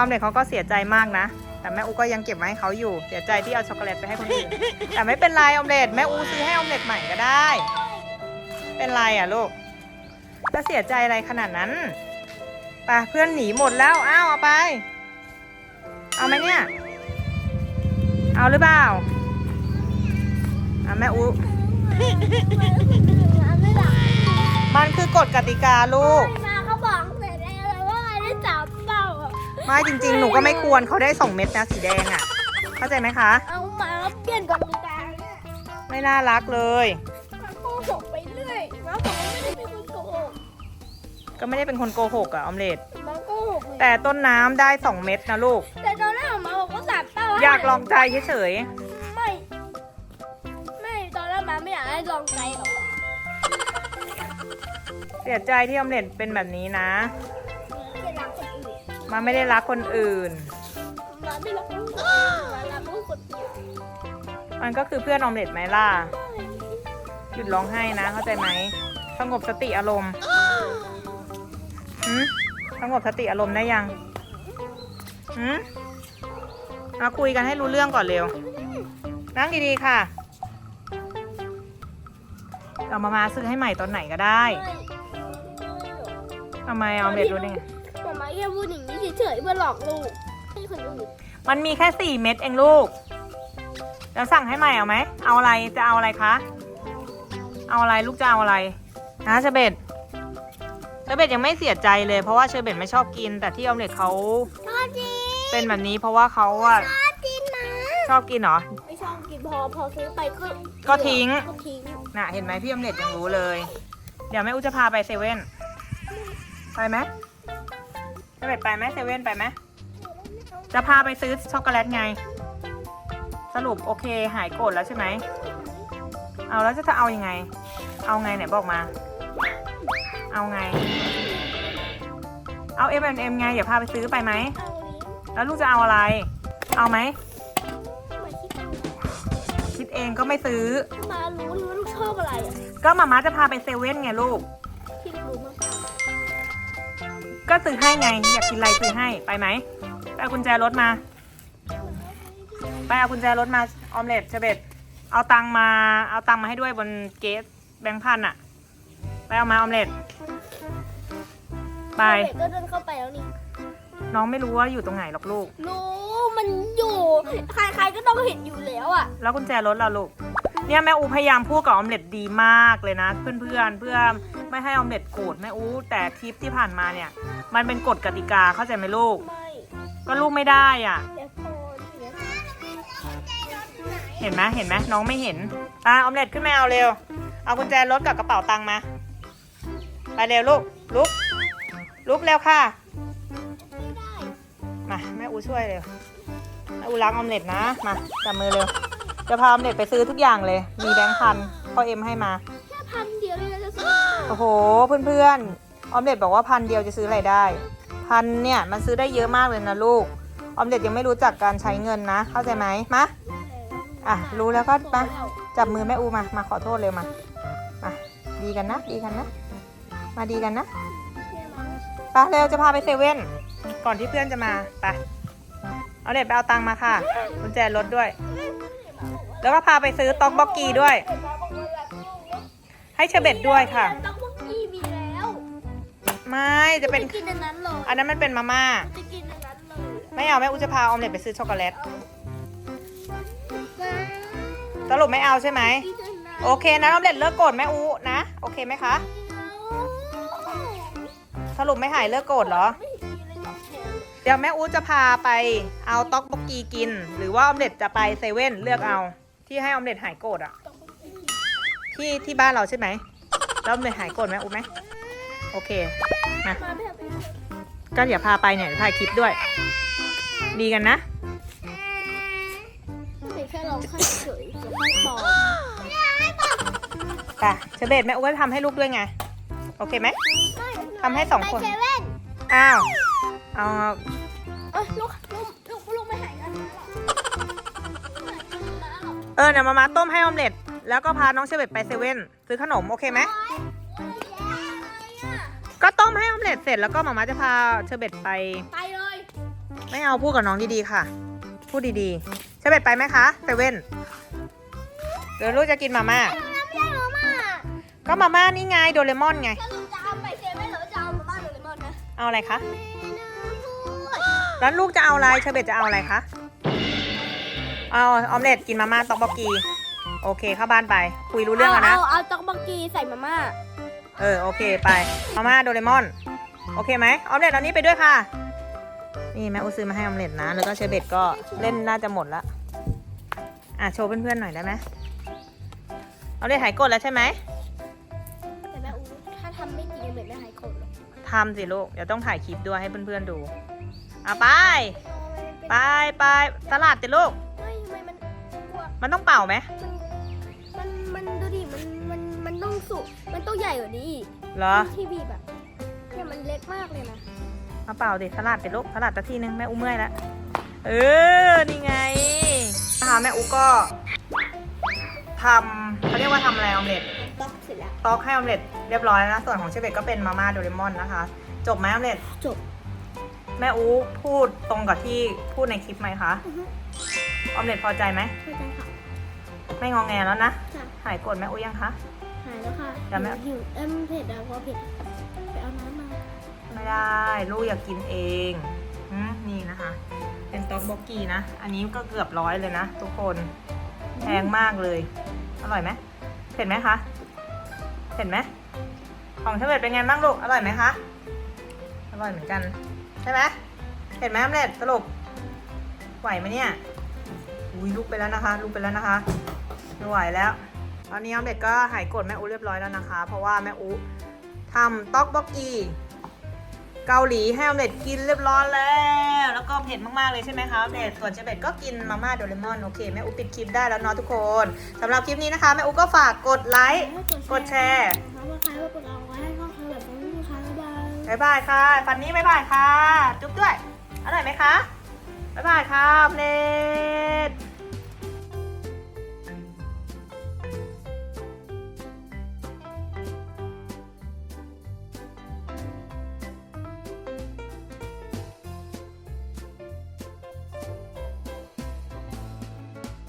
อมเล็ตเขาก็เสียใจมากนะ แต่แม่อูก็ยังเก็บไว้ให้เขาอยู่ เสียใจที่เอาช็อกโกแลตไปให้คนอื่น แต่ไม่เป็นไรออมเล็ตแม่อูซื้อให้ออมเล็ตใหม่ก็ได้ เป็นไรอะลูก จะเสียใจอะไรขนาดนั้นไปเพื่อนหนีหมดแล้ว อ้าวเอาไป เอาไหมเนี่ย เอาหรือเปล่าอะแม่อูมันคือกฎกติกาลูก ไม่จริงๆ หนูก็ไม่ควรเขาได้สองเม็ดนะสีแดงอะ เข้าใจไหมคะ เอามาแล้วเปลี่ยนกติกาเนี่ยไม่น่ารักเลยมาโกหกไปเรื่อยมาบอกว่าไม่ได้เป็นคนโกหกก็ไม่ได้เป็นคนโกหกอะออมเล็ตมาโกหกเลยแต่ต้นน้ำได้สองเม็ดนะลูก แต่ตอนแรกมาบอกว่าจับเป้าอยากลองใจเฉยไม่ ไม่ตอนแรกมาไม่อยากให้ลองใจหรอกๆเสียใจที่ออมเล็ตเป็นแบบนี้นะไม่รักคนอื่น มาไม่ได้รักคนอื่นมาไม่รักลูกคนอื่นมารักลูกคนอื่นมันก็คือเพื่อนออมเล็ตไหมล่ะ หยุดร้องไห้นะ เข้าใจไหม สงบสติอารมณ์หืมสงบสติอารมณ์ได้ยังหืมมาคุยกันให้รู้เรื่องก่อนเร็ว นั่งดีๆค่ะ เอามามาซื้อให้ใหม่ตอนไหนก็ได้ทำไมออมเล็ตรู้ได้ไงมามา แค่พูดอย่างนี้เฉยๆเพื่อหลอกลูกให้คนอื่นมันมีแค่สี่เม็ดเองลูก แล้วสั่งให้ใหม่เอาไหม เอาอะไร จะเอาอะไรคะ เอาอะไรลูกจะเอาอะไรฮะเชอร์เบตเชอร์เบตยังไม่เสียใจเลย เพราะว่าเชอร์เบตไม่ชอบกิน แต่ที่ออมเล็ตเขาชอบจีเป็นแบบนี้เพราะว่าเขาอะชอบจีนะชอบกินเหรอ ไม่ชอบกินพอพอซื้อไปก็ก็ทิ้ง ก็ทิ้งน่ะเห็นไหมพี่ออมเล็ตยังรู้เลย เดี๋ยวแม่อุจะพาไปเซเว่น ไปไหม เชอร์เบตไปไหมเซเว่นไปไหมจะพาไปซื้อช็อกโกแลตไง สรุปโอเคหายโกรธแล้วใช่ไหม เอาแล้วจะจะเอายังไง เอาไงไหนบอกมา เอาไง เอา M&M ไงอย่าพาไปซื้อไปไหมเอานี้แล้วลูกจะเอาอะไร เอาไหมมาคิดดูคิดเองก็ไม่ซื้อ มารู้ว่าลูกชอบอะไรอะก็มาม่าจะพาไปเซเว่นไงลูก ที่ลูกรู้มาก กว่าก็ซื้อให้ไง อยากกินอะไรซื้อให้ไปไหมไปเอากุญแจรถมา ไปเอากุญแจรถมาออมเล็ตเชเบตเอาตังค์มาเอาตังค์มาให้ด้วยบนเกสแบงค์พันอะไปเอามาออมเล็ตไปเด็กก็เดินเข้าไปแล้วนี่ น้องไม่รู้ว่าอยู่ตรงไหนหรอกลูก รู้มันอยู่ ใครๆก็ต้องเห็นอยู่แล้วอะแล้วกุญแจรถล่ะลูก เนี่ยแม่อูพยายามพูดกับออมเล็ตดีมากเลยนะ เพื่อนๆเพื่อไม่ให้ออมเล็ตโกรธแม่อูแต่คลิปที่ผ่านมาเนี่ย มันเป็นกฎกติกาเข้าใจไหมลูก ไม่ก็ลูกไม่ได้อะแต่พอเนี่ยเห็นไหมเห็นไหมน้องไม่เห็นอะออมเล็ตขึ้นมาเอาเร็ว เอากุญแจรถกับกระเป๋าตังค์มา ไปเร็วลูก ลุก ลุกเร็วค่ะ ไม่ได้มา แม่อูช่วยเร็ว แม่อูรักออมเล็ตนะ มาจับมือเร็ว จะพาออมเล็ตไปซื้อทุกอย่างเลย มีแบงค์พันพ่อเอ็มให้มา แค่พันเดียวเลยนะจะซื้อโอ้โห เพื่อนๆ ออมเล็ตบอกว่าพันเดียวจะซื้ออะไรได้ พันเนี่ยมันซื้อได้เยอะมากเลยนะลูก ออมเล็ตยังไม่รู้จักการใช้เงินนะ เข้าใจไหมมาอะรู้แล้วก็มาจับมือแม่อูมา มาขอโทษเร็วมา มาดีกันนะ ดีกันนะ มาดีกันนะไปเร็วจะพาไปเซเว่นก่อนที่เพื่อนจะมาไปเอาเด็ดไปเอาตังค์มาค่ะกุญแจรถด้วย แล้วก็พาไปซื้อต็อกบ็อกกีด้วย ให้เชเบตด้วยค่ะ ไม่จะเป็น จะกินอันนั้นเลยอันนั้นมันเป็นมาม่า จะกินอันนั้นเลยไม่เอาแม่อูจะพาออมเล็ตไปซื้อช็อกโกแลตสรุปไม่เอาใช่ไหม กินอันนั้นโอเคนะออมเล็ตเลิกโกรธแม่อูนะ โอเคไหมคะ สรุปไม่หายเลิกโกรธเหรอ ไม่ดีเลยตอบแทนเดี๋ยวแม่อูจะพาไปเอาต๊อกบกกีกิน หรือว่าออมเล็ตจะไปเซเว่นเลือกเอา ที่ให้ออมเล็ตหายโกรธอะต้องพวกกี้ที่ที่บ้านเราใช่ไหมแล้วออมเล็ตหายโกรธไหมอูไหมโอเค มามาแบบนี้ก็เดี๋ยวพาไปเนี่ยเดี๋ยวถ่ายคลิปด้วย ดีกันนะไม่แค่ลองขั้นเฉยๆจะไม่บอกไปเชอร์เบตแม่อูก็ทำให้ลูกด้วยไง โอเคไหมทำให้สองคนไปเซเว่นอ้าว เอาเอ้ยลูกลูกลูกลูกไม่หายกันนะหรอเออเดี๋ยวมามาต้มให้ออมเล็ตแล้วก็พาน้องเชอร์เบตไปเซเว่นซื้อขนม โอเคไหม ก็ต้มให้ออมเล็ตเสร็จแล้วก็มามาจะพาเชอร์เบตไป ไปเลย ไม่เอาพูดกับน้องดีๆค่ะ พูดดีๆเชเบตไปไหมคะเซเว่นเดี๋ยวลูกจะกินมาม่าน้ำยามาม่าก็มาม่านี่ไงโดเรมอนไง สรุปจะเอาไปเซเว่นหรือว่าจะเอามาม่าโดเรมอนนะเอาอะไรคะไม่น่าพูดแล้วลูกจะเอาอะไรเชเบตจะเอาอะไรคะ เอาออมเล็ตกินมาม่าตอกบอกกี โอเคเข้าบ้านไป คุยรู้เรื่องแล้วนะ เอาเอาต็อกบักกีใส่มาม่า เออโอเคไปมาม่าโดเรมอน โอเคไหมออมเล็ตเอานี้ไปด้วยค่ะ นี่แม่อูซื้อมาให้ออมเล็ตนะ แล้วก็เชอร์เบตก็เล่นน่าจะหมดละอะโชว์เพื่อนๆหน่อยได้ไหมออมเล็ตหายกดแล้วใช่ไหมแต่แม่อูถ้าทำไม่จริงเหมือนไม่หายโกรธหรอกทำสิลูกเดี๋ยวต้องถ่ายคลิปด้วยให้เพื่อนๆดูอะไปไปไปตลาดติลูกไม่ทำไมมันกลัวมันต้องเป่าไหมมัน มันต้องใหญ่กว่านี้อีกเหรอที่บีบอะเนี่ยมันเล็กมากเลยนะมาเป่าดิตลาดติลูกตลาดตะทีนึงแม่อุ้มเมื่อยแล้วเออนี่ไงนะคะแม่อุ้ก็ทำเขาเรียกว่าทำอะไรออมเล็ตต๊อกเสร็จแล้ว ต๊อกให้ออมเล็ตเรียบร้อยแล้วนะส่วนของเชฟเบตก็เป็นมาม่าโดเรมอนนะคะ จบไหมออมเล็ตจบ แม่อูพูดตรงกับที่พูดในคลิปไหมคะอือฮึออมเล็ตพอใจไหมช่วยกันค่ะไม่งองแงแล้วนะ จ้ะ หายโกรธแม่อูยังคะ หายแล้วค่ะเดี๋ยวแม่ หิวเอ็มเผ็ดอะพอเผ็ดไปเอาน้ำมาไม่ได้ ลูกอยากกินเองอืมนี่นะคะ เป็นต๊อกบอกกี้นะ อันนี้ก็เกือบร้อยเลยนะ ทุกคนแพงมากเลย อร่อยไหมเผ็ดไหมคะเผ็ดไหมของเชฟเบตเป็นไงบ้างลูกอร่อยไหมคะอร่อยเหมือนกันใช่ไหมเผ็ดไหมออมเล็ตสรุปไหวไหมเนี่ยอุ้ยลุกไปแล้วนะคะลุกไปแล้วนะคะไม่ไหวแล้ว ตอนนี้ออมเล็ตก็หายโกรธแม่อูเรียบร้อยแล้วนะคะ เพราะว่าแม่อูทำต๊อกบอกกีเกาหลีให้ออมเล็ตกินเรียบร้อยแล้ว แล้วก็เผ็ดมากๆเลยใช่ไหมคะออมเล็ตส่วนเชฟเบตก็กินมาม่าโดเรมอนโอเคแม่อูปิดคลิปได้แล้วเนาะทุกคนสำหรับคลิปนี้นะคะแม่อูก็ฝากกดไลค์กดแชร์นะคะว่าใครว่ากดเอาไว้ให้ข้อเขาแบบนี้นะคะบ๊ายบายบ๊ายบายค่ะฟันนี้บ๊ายบายค่ะ จุ๊บด้วยอร่อยไหมคะบ๊ายบายค่ะออมเล็ต